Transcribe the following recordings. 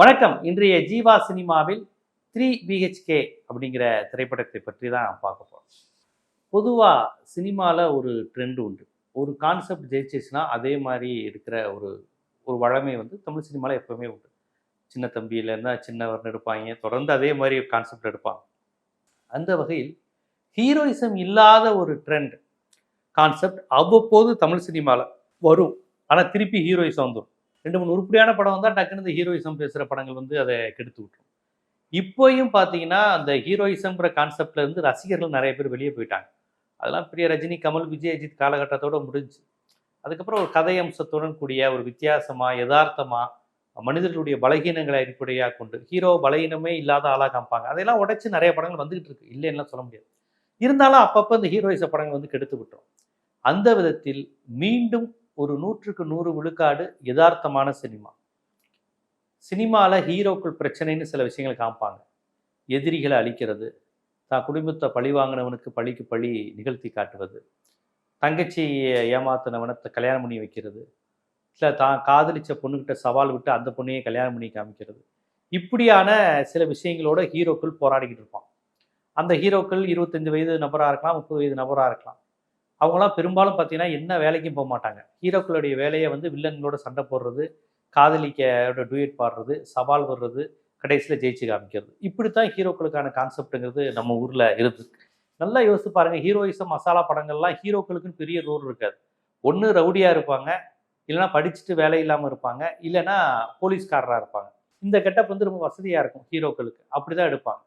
வணக்கம். இன்றைய ஜீவா சினிமாவில் த்ரீ பிஹெச்கே அப்படிங்கிற திரைப்படத்தை பற்றி தான் பார்க்க போகிறோம் பொதுவாக சினிமாவில் ஒரு ட்ரெண்ட் உண்டு. ஒரு கான்செப்ட் ஜெயிச்சிச்சுன்னா அதே மாதிரி இருக்கிற ஒரு ஒரு வழமை வந்து தமிழ் சினிமாவில் எப்பவுமே உண்டு. சின்ன தம்பியிலேருந்தா சின்னவர்னு எடுப்பாங்க. தொடர்ந்து அதே மாதிரி கான்செப்ட் எடுப்பாங்க. அந்த வகையில் ஹீரோயிசம் இல்லாத ஒரு ட்ரெண்ட் கான்செப்ட் அவ்வப்போது தமிழ் சினிமாவில் வரும். ஆனால் திருப்பி ஹீரோயிசம் வந்துடும் ரெண்டு மூணு உருப்படியான படம் வந்தால் டக்குன்னு இந்த ஹீரோயிசம் பேசுகிற படங்கள் வந்து அதை கெடுத்து விட்டுரும். இப்போயும் பார்த்தீங்கன்னா அந்த ஹீரோயிசம்ங்கிற கான்செப்ட்லேருந்து ரசிகர்கள் நிறைய பேர் வெளியே போயிட்டாங்க. அதெல்லாம் பெரிய ரஜினி கமல் விஜய் அஜித் காலகட்டத்தோட முடிஞ்சு. அதுக்கப்புறம் ஒரு கதை அம்சத்துடன் கூடிய ஒரு வித்தியாசமாக யதார்த்தமாக மனிதர்களுடைய பலகீனங்களை அடிப்படையாக கொண்டு ஹீரோ பலகீனமே இல்லாத ஆளாக காமிப்பாங்க. அதையெல்லாம் உடைச்சு நிறைய படங்கள் வந்துகிட்டு இருக்கு. இல்லைன்னா சொல்ல முடியாது. இருந்தாலும் அப்பப்போ இந்த ஹீரோயிச படங்கள் வந்து கெடுத்து விட்டுரும். அந்த விதத்தில் மீண்டும் ஒரு நூற்றுக்கு நூறு விழுக்காடு யதார்த்தமான சினிமா. சினிமாவில் ஹீரோக்கள் பிரச்சனைன்னு சில விஷயங்கள் காமிப்பாங்க. எதிரிகளை அழிக்கிறது தான் குடும்பத்தை பழி வாங்கினவனுக்கு பழிக்கு பழி நிகழ்த்தி காட்டுவது தங்கச்சியை ஏமாத்தினவனை கல்யாணம் பண்ணி வைக்கிறது இல்லை தான் காதலிச்ச பொண்ணுக்கிட்ட சவால் விட்டு அந்த பொண்ணையே கல்யாணம் பண்ணி காமிக்கிறது. இப்படியான சில விஷயங்களோட ஹீரோக்கள் போராடிக்கிட்டு இருப்பான் அந்த ஹீரோக்கள் இருபத்தஞ்சு வயது நபராக இருக்கலாம் முப்பது வயது நபராக இருக்கலாம். அவங்களாம் பெரும்பாலும் பார்த்தீங்கன்னா என்ன வேலைக்கும் போக மாட்டாங்க. ஹீரோக்களுடைய வேலையை வந்து வில்லன்களோட சண்டை போடுறது காதலிக்கோட டூயட் பாடுறது சவால் வர்றது கடைசியில் ஜெயிச்சு காமிக்கிறது. இப்படித்தான் ஹீரோக்களுக்கான கான்செப்ட்டுங்கிறது நம்ம ஊரில் இருக்குது நல்லா யோசித்து பாருங்கள் ஹீரோயிசம் மசாலா படங்கள்லாம் ஹீரோக்களுக்குன்னு பெரிய ரோல் இருக்காது. ஒன்று ரவுடியாக இருப்பாங்க இல்லைன்னா படிச்சுட்டு வேலை இல்லாமல் இருப்பாங்க இல்லைன்னா போலீஸ்காரராக இருப்பாங்க. இந்த கெட்டப் வந்து ரொம்ப வசதியாக இருக்கும் ஹீரோக்களுக்கு. அப்படி தான் எடுப்பாங்க.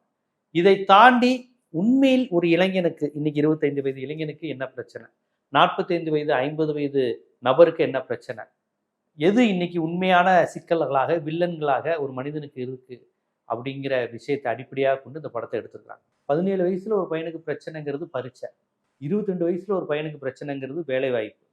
இதை தாண்டி உண்மையில் ஒரு இளைஞனுக்கு இன்னைக்கு இருபத்தைந்து வயது இளைஞனுக்கு என்ன பிரச்சனை? நாற்பத்தைந்து வயது ஐம்பது வயது நபருக்கு என்ன பிரச்சனை? எது இன்னைக்கு உண்மையான சிக்கல்களாக வில்லன்களாக ஒரு மனிதனுக்கு இருக்கு? அப்படிங்கிற விஷயத்தை அடிப்படையாக கொண்டு இந்த படத்தை எடுத்துருக்காங்க பதினேழு வயசுல ஒரு பையனுக்கு பிரச்சனைங்கிறது பரீட்சை. இருபத்தெண்டு வயசுல ஒரு பையனுக்கு பிரச்சனைங்கிறது வேலை வாய்ப்பு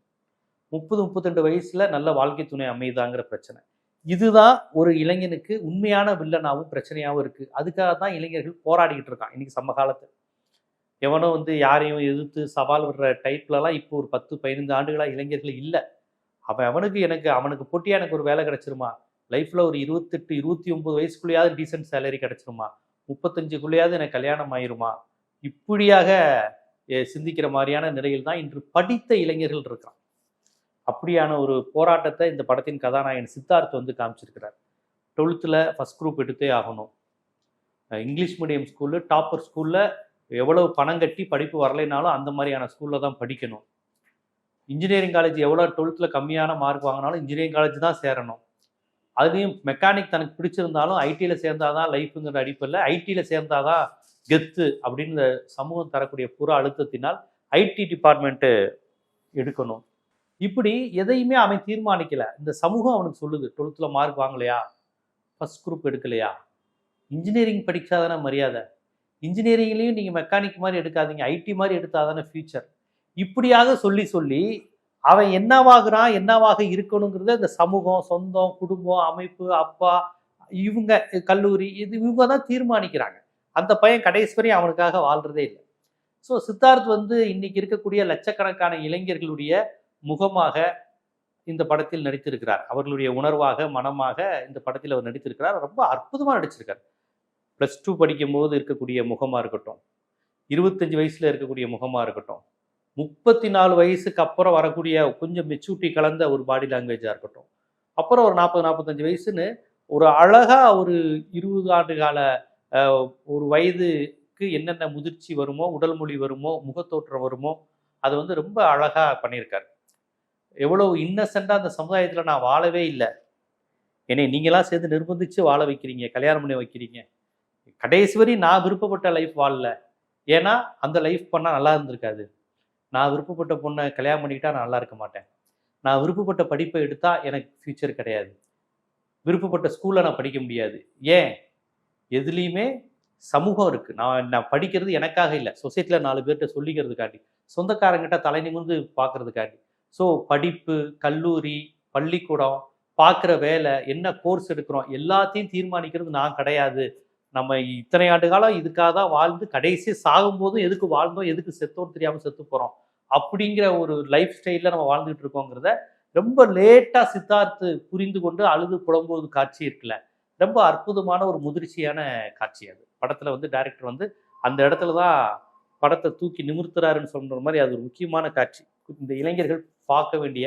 முப்பது முப்பத்தெண்டு வயசுல நல்ல வாழ்க்கை துணை அமையுதாங்கிற பிரச்சனை. இதுதான் ஒரு இளைஞனுக்கு உண்மையான வில்லனாகவும் பிரச்சனையாகவும் இருக்குது அதுக்காக தான் இளைஞர்கள் போராடிக்கிட்டு இருக்கான் இன்றைக்கி சம காலத்தில். எவனோ வந்து யாரையும் எதிர்த்து சவால் விடுற டைப்லலாம் இப்போ ஒரு பத்து பதினைந்து ஆண்டுகளாக இளைஞர்கள் இல்லை. அவன் அவனுக்கு எனக்கு அவனுக்கு போட்டியாக எனக்கு ஒரு வேலை கிடச்சிருமா? லைஃப்பில் ஒரு இருபத்தெட்டு இருபத்தி ஒம்பது வயசுக்குள்ளேயாவது டீசென்ட் சேலரி கிடச்சிருமா? முப்பத்தஞ்சுக்குள்ளேயாவது எனக்கு கல்யாணம் ஆயிருமா? இப்படியாக சிந்திக்கிற மாதிரியான நிலையில் தான் இன்று படித்த இளைஞர்கள் இருக்கான் அப்படியான ஒரு போராட்டத்தை இந்த படத்தின் கதாநாயகன் சித்தார்த் வந்து காமிச்சிருக்கிறார். டுவெல்த்தில் ஃபஸ்ட் குரூப் எடுத்தே ஆகணும். இங்கிலீஷ் மீடியம் ஸ்கூலு டாப்பர் ஸ்கூலில் எவ்வளவு பணம் கட்டி படிப்பு வரலைனாலும் அந்த மாதிரியான ஸ்கூலில் தான் படிக்கணும். இன்ஜினியரிங் காலேஜ் எவ்வளோ டுவெல்த்தில் கம்மியான மார்க் வாங்கினாலும் இன்ஜினியரிங் காலேஜ் தான் சேரணும். அதுலேயும் மெக்கானிக் தனக்கு பிடிச்சிருந்தாலும் ஐடியில் சேர்ந்தாதான் லைஃப்புங்கிற அடிப்பில் ஐடியில் சேர்ந்தாதான் கெத்து அப்படின்னு சமூகம் தரக்கூடிய புற அழுத்தத்தினால் ஐடி டிபார்ட்மெண்ட்டு எடுக்கணும். இப்படி எதையுமே அவன் தீர்மானிக்கல. இந்த சமூகம் அவனுக்கு சொல்லுது டுவெல்த்தில் மார்க் வாங்கலையா? ஃபஸ்ட் குரூப் எடுக்கலையா? இன்ஜினியரிங் படிக்காதானே மரியாதை? இன்ஜினியரிங்லேயும் நீங்கள் மெக்கானிக் மாதிரி எடுக்காதீங்க ஐடி மாதிரி எடுத்தாதானே ஃபியூச்சர் இப்படியாக சொல்லி சொல்லி அவன் என்னவாகிறான் என்னவாக இருக்கணுங்கிறத இந்த சமூகம் சொந்தம் குடும்பம் அமைப்பு அப்பா இவங்க கல்லூரி இது இவங்க தான் தீர்மானிக்கிறாங்க. அந்த பையன் கடைசி வரையும் அவனுக்காக வாழ்றதே இல்லை. ஸோ சித்தார்த் வந்து இன்னைக்கு இருக்கக்கூடிய லட்சக்கணக்கான இளைஞர்களுடைய முகமாக இந்த படத்தில் நடித்திருக்கிறார். அவர்களுடைய உணர்வாக மனமாக இந்த படத்தில் அவர் நடித்திருக்கிறார். ரொம்ப அற்புதமாக நடிச்சிருக்கார். ப்ளஸ் டூ படிக்கும் போது இருக்கக்கூடிய முகமாக இருக்கட்டும். இருபத்தஞ்சு வயசில் இருக்கக்கூடிய முகமாக இருக்கட்டும். முப்பத்தி நாலு வயசுக்கு அப்புறம் வரக்கூடிய கொஞ்சம் மெச்சூரிட்டி கலந்த ஒரு பாடி லாங்குவேஜாக இருக்கட்டும். அப்புறம் ஒரு நாற்பது நாற்பத்தஞ்சு வயசுன்னு ஒரு அழகாக ஒரு இருபது ஆண்டு கால ஒரு வயதுக்கு என்னென்ன முதிர்ச்சி வருமோ உடல் மொழி வருமோ முகத்தோற்றம் வருமோ அது வந்து ரொம்ப அழகாக பண்ணியிருக்காரு. எவ்வளவு இன்னசென்ட்டாக அந்த சமுதாயத்தில் நான் வாழவே இல்லை. என்னை நீங்களாம் சேர்ந்து நிர்பந்திச்சு வாழ வைக்கிறீங்க கல்யாணம் பண்ணி வைக்கிறீங்க. கடைசி வரை நான் விருப்பப்பட்ட லைஃப் வாழல. ஏன்னா அந்த லைஃப் பண்ணால் நல்லா இருந்திருக்காது. நான் விருப்பப்பட்ட பொண்ணை கல்யாணம் பண்ணிக்கிட்டா நான் நல்லா இருக்க மாட்டேன். நான் விருப்பப்பட்ட படிப்பை எடுத்தால் எனக்கு ஃப்யூச்சர் கிடையாது. விருப்பப்பட்ட ஸ்கூலில் நான் படிக்க முடியாது. ஏன்? எதுலேயுமே சமூகம் இருக்குது நான் நான் படிக்கிறது எனக்காக இல்லை. சொசைட்டியில் நாலு பேர்கிட்ட சொல்லிக்கிறதுக்காண்டி. சொந்தக்காரங்கிட்ட தலை நிமிர்ந்து பார்க்கறதுக்காண்டி. ஸோ படிப்பு கல்லூரி பள்ளிக்கூடம் பார்க்குற வேலை என்ன கோர்ஸ் எடுக்கிறோம் எல்லாத்தையும் தீர்மானிக்கிறது நான் கிடையாது. நம்ம இத்தனை ஆண்டு காலம் இதுக்காக தான் வாழ்ந்து கடைசி சாகும்போதும் எதுக்கு வாழ்ந்தோம் எதுக்கு செத்தோன்னு தெரியாமல் செத்து போகிறோம் அப்படிங்கிற ஒரு லைஃப் ஸ்டைலில் நம்ம வாழ்ந்துட்டு இருக்கோங்கிறத ரொம்ப லேட்டாக சித்தார்த்து புரிந்து கொண்டு அழுது புலம்போது காட்சி இருக்குல்ல. ரொம்ப அற்புதமான ஒரு முதிர்ச்சியான காட்சி அது. படத்தில் வந்து டைரக்டர் வந்து அந்த இடத்துல தான் படத்தை தூக்கி நிமிர்த்துறாருன்னு சொல்ற மாதிரி அது ஒரு முக்கியமான காட்சி. இந்த இளைஞர்கள் பார்க்க வேண்டிய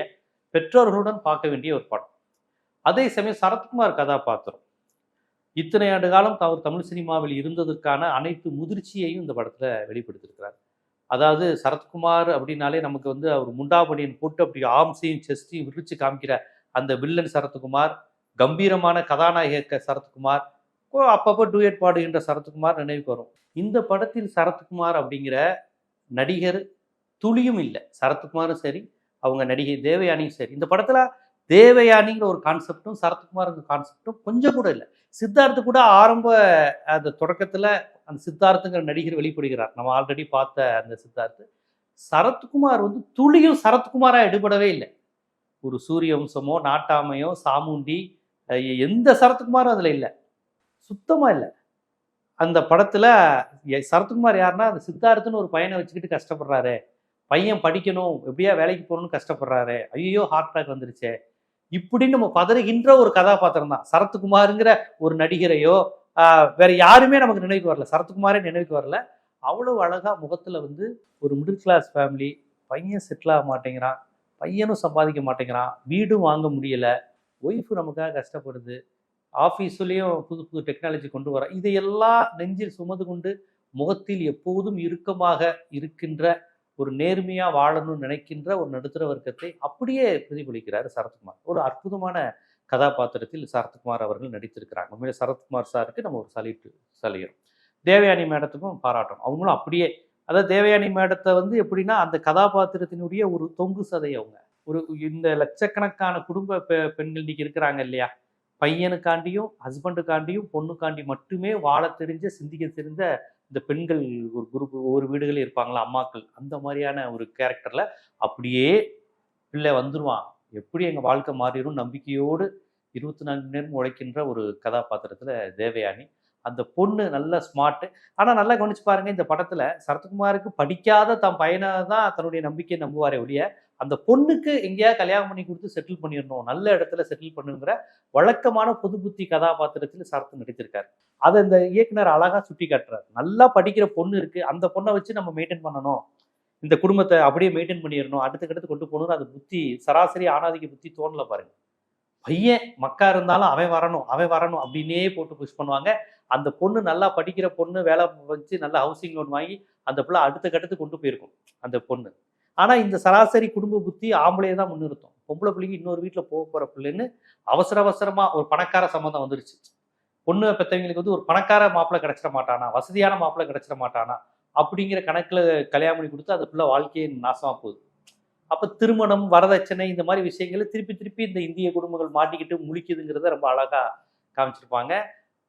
பெற்றோர்களுடன் பார்க்க வேண்டிய ஒரு படம் அதே சமயம் சரத்குமார் கதாபாத்திரம். இத்தனை ஆண்டு காலம் அவர் தமிழ் சினிமாவில் இருந்ததற்கான அனைத்து முதிர்ச்சியையும் இந்த படத்துல வெளிப்படுத்தியிருக்கிறார். அதாவது சரத்குமார் அப்படின்னாலே நமக்கு வந்து அவர் முண்டாபடியன் போட்டு அப்படி ஆம்சையும் செஸ்டையும் விரிச்சு காமிக்கிற அந்த வில்லன் சரத்குமார் கம்பீரமான கதாநாயக சரத்குமார் ஓ, அப்பப்போ டூயட் பாடுகின்ற சரத்குமார் நினைவுக்கு வரும். இந்த படத்தில் சரத்குமார் அப்படிங்கிற நடிகர் துளியும் இல்லை. சரத்குமாரும் சரி அவங்க நடிகை தேவயானியும் சரி. இந்த படத்தில் தேவயானிங்கிற ஒரு கான்செப்டும் சரத்குமார்ங்கிற கான்செப்டும் கொஞ்சம் கூட இல்லை. சித்தார்த்து கூட ஆரம்ப அந்த தொடக்கத்தில் அந்த சித்தார்த்துங்கிற நடிகர் வெளிப்படுகிறார். நம்ம ஆல்ரெடி பார்த்த அந்த சித்தார்த்து. சரத்குமார் வந்து துளியும் சரத்குமாராக எடுபடவே இல்லை. ஒரு சூரிய வம்சமோ நாட்டாமையோ சாமுண்டி எந்த சரத்குமாரும் அதில் இல்லை. சுத்தமாக இல்லை. அந்த படத்தில் எ- சரத்குமார் யாருன்னா அந்த சித்தார்த்துன்னு ஒரு பையனை வச்சுக்கிட்டு கஷ்டப்படுறாரு. பையன் படிக்கணும் எப்படியா வேலைக்கு போகணும்னு கஷ்டப்படுறாரு. ஐயோ ஹார்ட் அட்டாக் வந்துருச்சே. இப்படின்னு நம்ம பதறுகின்ற ஒரு கதாபாத்திரம் தான். சரத்குமாருங்கிற ஒரு நடிகரையோ வேற யாருமே நமக்கு நினைவுக்கு வரல. சரத்குமாரே நினைவுக்கு வரல. அவ்வளவு அழகா முகத்துல வந்து ஒரு மிடில் கிளாஸ் ஃபேமிலி பையன் செட்டில் ஆக மாட்டேங்கிறான் பையனும் சம்பாதிக்க மாட்டேங்கிறான் வீடும் வாங்க முடியல ஒய்ஃபு நமக்காக கஷ்டப்படுது ஆஃபீஸ்லேயும் புது புது டெக்னாலஜி கொண்டு வர இதையெல்லாம் நெஞ்சில் சுமந்து கொண்டு முகத்தில் எப்போதும் இறுக்கமாக இருக்கின்ற ஒரு நேர்மையாக வாழணும்னு நினைக்கின்ற ஒரு நடுத்தர வர்க்கத்தை அப்படியே பிரதிபலிக்கிறார் சரத்குமார். ஒரு அற்புதமான கதாபாத்திரத்தில் சரத்குமார் அவர்கள் நடித்திருக்கிறாங்க. உண்மையிலே சரத்குமார் சாருக்கு நம்ம ஒரு சலிட்டு சலிகிறோம் தேவயானி மேடத்துக்கும் பாராட்டணும். அவங்களும் அப்படியே அதாவது தேவயானி மேடத்தை வந்து எப்படின்னா அந்த கதாபாத்திரத்தினுடைய ஒரு தொங்கு சதை அவங்க. ஒரு இந்த லட்சக்கணக்கான குடும்ப பெ- பெண்கள் இன்னைக்கு இருக்கிறாங்க இல்லையா? பையனுக்காண்டியும் ஹஸ்பண்டுக்காண்டியும் பொண்ணுக்காண்டி மட்டுமே வாழ தெரிஞ்ச சிந்திக்க தெரிஞ்ச இந்த பெண்கள் ஒரு குரூப் ஒவ்வொரு வீடுகளில் இருப்பாங்களா அம்மாக்கள் அந்த மாதிரியான ஒரு கேரக்டர்ல அப்படியே பிள்ளை வந்துருவான். எப்படி எங்க வாழ்க்கை மாறிடும் நம்பிக்கையோடு இருபத்தி நான்கு மணி நேரம் உழைக்கின்ற ஒரு கதாபாத்திரத்துல தேவயானி அந்த பொண்ணு நல்ல ஸ்மார்ட் ஆனால் நல்லா கவனிச்சு பாருங்க இந்த படத்தில் சரத்குமாருக்கு படிக்காத தன் பையனை தான் தன்னுடைய நம்பிக்கையை நம்புவாரே ஒழிய அந்த பொண்ணுக்கு எங்கேயாவது கல்யாணம் பண்ணி கொடுத்து செட்டில் பண்ணிடணும் நல்ல இடத்துல செட்டில் பண்ணுங்கிற வழக்கமான புது புத்தி கதாபாத்திரத்தில் சரத்து நடித்திருக்காரு அதை இந்த இயக்குனர் அழகா சுட்டி காட்டுறாரு நல்லா படிக்கிற பொண்ணு இருக்கு அந்த பொண்ணை வச்சு நம்ம மெயின்டைன் பண்ணணும். இந்த குடும்பத்தை அப்படியே மெயின்டைன் பண்ணிடணும். அடுத்த கட்டத்து கொண்டு போகணும்னு அது புத்தி சராசரி ஆணாதிக்க புத்தி தோணல பாருங்க. பையன் மக்கா இருந்தாலும் அவன் வரணும் அவன் வரணும் அப்படின்னே போட்டு புஷ் பண்ணுவாங்க. அந்த பொண்ணு நல்லா படிக்கிற பொண்ணு வேலை வச்சு நல்லா ஹவுசிங் லோன் வாங்கி அந்த பிள்ளை அடுத்த கட்டத்துக்கு கொண்டு போயிருக்கும் அந்த பொண்ணு. ஆனால் இந்த சராசரி குடும்ப புத்தி ஆம்பளையே தான் முன்னிறுத்தும். பொம்பளை பிள்ளைக்கு இன்னொரு வீட்டில் போக போகிற பிள்ளைன்னு அவசர அவசரமாக ஒரு பணக்கார சம்மந்தம் வந்துருச்சு. பொண்ணு பெற்றவங்களுக்கு வந்து ஒரு பணக்கார மாப்பிள்ளை கிடச்சிட மாட்டானா வசதியான மாப்பிள்ளை கிடைச்சிட மாட்டானா அப்படிங்கிற கணக்கில் கல்யாணம் பண்ணி கொடுத்து அந்த பிள்ளை வாழ்க்கையே நாசமாக போகுது. அப்போ திருமணம் வரதட்சணை இந்த மாதிரி விஷயங்களை திருப்பி திருப்பி இந்த இந்திய குடும்பங்கள் மாட்டிக்கிட்டு முழிக்குதுங்கிறத ரொம்ப அழகாக காமிச்சிருப்பாங்க.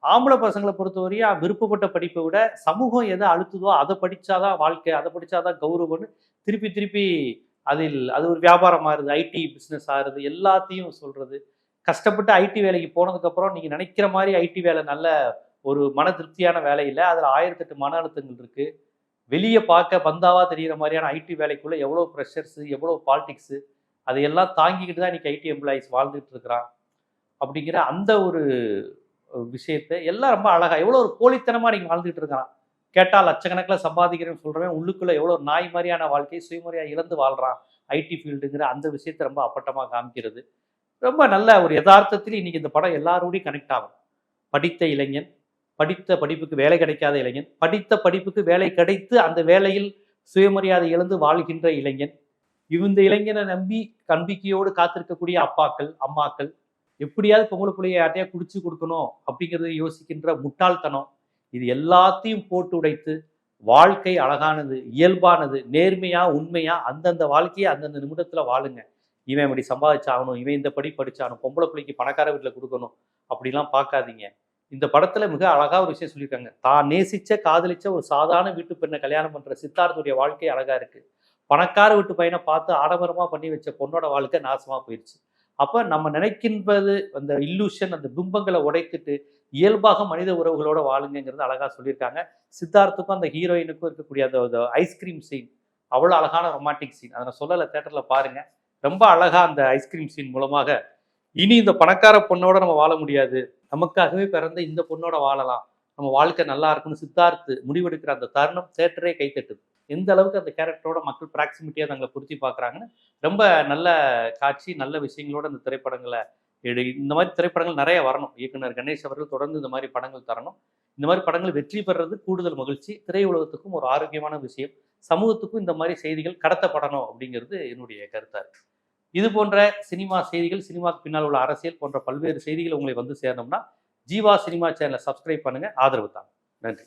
ஆம்பளை பசங்களை பொறுத்தவரையும் விருப்பப்பட்ட படிப்பை விட சமூகம் எதை அழுத்துதோ அதை படித்தாதான் வாழ்க்கை அதை படித்தாதான் கௌரவம்னு திருப்பி திருப்பி அதில் அது ஒரு வியாபாரம் ஆறுது ஐடி பிஸ்னஸ் ஆறுது எல்லாத்தையும் சொல்கிறது கஷ்டப்பட்டு ஐடி வேலைக்கு போனதுக்கப்புறம் நீங்கள் நினைக்கிற மாதிரி ஐடி வேலை நல்ல ஒரு மன திருப்தியான வேலை இல்லை. அதில் ஆயிரத்தெட்டு மன அழுத்தங்கள் இருக்குது வெளியே பார்க்க பந்தாவா தெரிகிற மாதிரியான ஐடி வேலைக்குள்ள எவ்வளோ ப்ரெஷர்ஸு எவ்வளோ பாலிடிக்ஸு அதையெல்லாம் தாங்கிக்கிட்டு தான் இன்னைக்கு ஐடி எம்ப்ளாயிஸ் வாழ்ந்துட்டு இருக்கிறான் அப்படிங்கிற அந்த ஒரு விஷயத்தை எல்லாம் ரொம்ப அழகாக எவ்வளோ ஒரு போலித்தனமாக நீங்கள் வாழ்ந்துட்டு இருக்கிறான் கேட்டால் லட்சக்கணக்கில் சம்பாதிக்கிறேன்னு சொல்கிறவன் உள்ளுக்குள்ளே எவ்வளோ நாய் மாதிரியான வாழ்க்கையை சுயமுறையாக இழந்து வாழ்கிறான் ஐடி ஃபீல்டுங்கிற அந்த விஷயத்தை ரொம்ப அப்பட்டமாக காமிக்கிறது. ரொம்ப நல்ல ஒரு யதார்த்தத்தில் இன்றைக்கி இந்த படம் எல்லாரோடையும் கனெக்ட் ஆகும். படித்த இளைஞன் படித்த படிப்புக்கு வேலை கிடைக்காத இளைஞன் படித்த படிப்புக்கு வேலை கிடைத்து அந்த வேலையில் சுயமரியாதை இழந்து வாழ்கின்ற இளைஞன். இந்த இளைஞனை நம்பி நம்பிக்கையோடு காத்திருக்கக்கூடிய அப்பாக்கள் அம்மாக்கள் எப்படியாவது பொங்கல் பிள்ளைய யார்ட்டையா குடிச்சு கொடுக்கணும் அப்படிங்கிறத யோசிக்கின்ற முட்டாள்தனம். இது எல்லாத்தையும் போட்டு உடைத்து வாழ்க்கை அழகானது இயல்பானது நேர்மையா உண்மையா அந்தந்த வாழ்க்கையை அந்தந்த நிமிடத்துல வாழுங்க. இவன் இப்படி சம்பாதிச்சாகணும் இவன் இந்த படி படிச்சாகணும் பொம்பளை பிள்ளைக்கு பணக்கார வீட்டில் கொடுக்கணும் அப்படிலாம் பார்க்காதீங்க. இந்த படத்துல மிக அழகா ஒரு விஷயம் சொல்லியிருக்காங்க. தான் நேசிச்ச காதலிச்ச ஒரு சாதாரண வீட்டு பெண்ணை கல்யாணம் பண்ற சித்தார்த்துடைய வாழ்க்கை அழகா இருக்கு. பணக்கார வீட்டு பையனை பார்த்து ஆடம்பரமா பண்ணி வச்ச பொண்ணோட வாழ்க்கை நாசமா போயிடுச்சு அப்ப நம்ம நினைக்கின்றது அந்த இல்லூஷன் அந்த பிம்பங்களை உடைத்துட்டு இயல்பாக மனித உறவுகளோட வாழுங்கிறது அழகா சொல்லியிருக்காங்க. சித்தார்த்துக்கும் அந்த ஹீரோயினுக்கும் இருக்கக்கூடிய அந்த ஐஸ்கிரீம் சீன் அவ்வளோ அழகான ரொமான்டிக் சீன் அதை நான் சொல்லலை தேட்டர்ல பாருங்க. ரொம்ப அழகா அந்த ஐஸ்கிரீம் சீன் மூலமாக இனி இந்த பணக்கார பொண்ணோட நம்ம வாழ முடியாது. நமக்காகவே பிறந்த இந்த பொண்ணோட வாழலாம். நம்ம வாழ்க்கை நல்லா இருக்கும்னு சித்தார்த்து முடிவெடுக்கிற அந்த தருணம் தேட்டரே கைத்தட்டுது எந்த அளவுக்கு அந்த கேரக்டரோட மக்கள் ப்ராக்சிமிட்டியாக தங்களை பொருத்தி பார்க்குறாங்கன்னு ரொம்ப நல்ல காட்சி நல்ல விஷயங்களோட இந்த திரைப்படங்களை எடு இந்த மாதிரி திரைப்படங்கள் நிறைய வரணும். இயக்குனர் கணேஷ் அவர்கள் தொடர்ந்து இந்த மாதிரி படங்கள் தரணும். இந்த மாதிரி படங்கள் வெற்றி பெறுறது கூடுதல் மகிழ்ச்சி. திரையுலகத்துக்கும் ஒரு ஆரோக்கியமான விஷயம். சமூகத்துக்கும் இந்த மாதிரி செய்திகள் கடத்தப்படணும் அப்படிங்கிறது என்னுடைய கருத்தாக இருக்குது இது போன்ற சினிமா செய்திகள் சினிமாக்கு பின்னால் உள்ள அரசியல் போன்ற பல்வேறு செய்திகள் உங்களை வந்து சேரணும்னா ஜீவா சினிமா சேனலை சப்ஸ்கிரைப் பண்ணுங்க. ஆதரவு தான் நன்றி.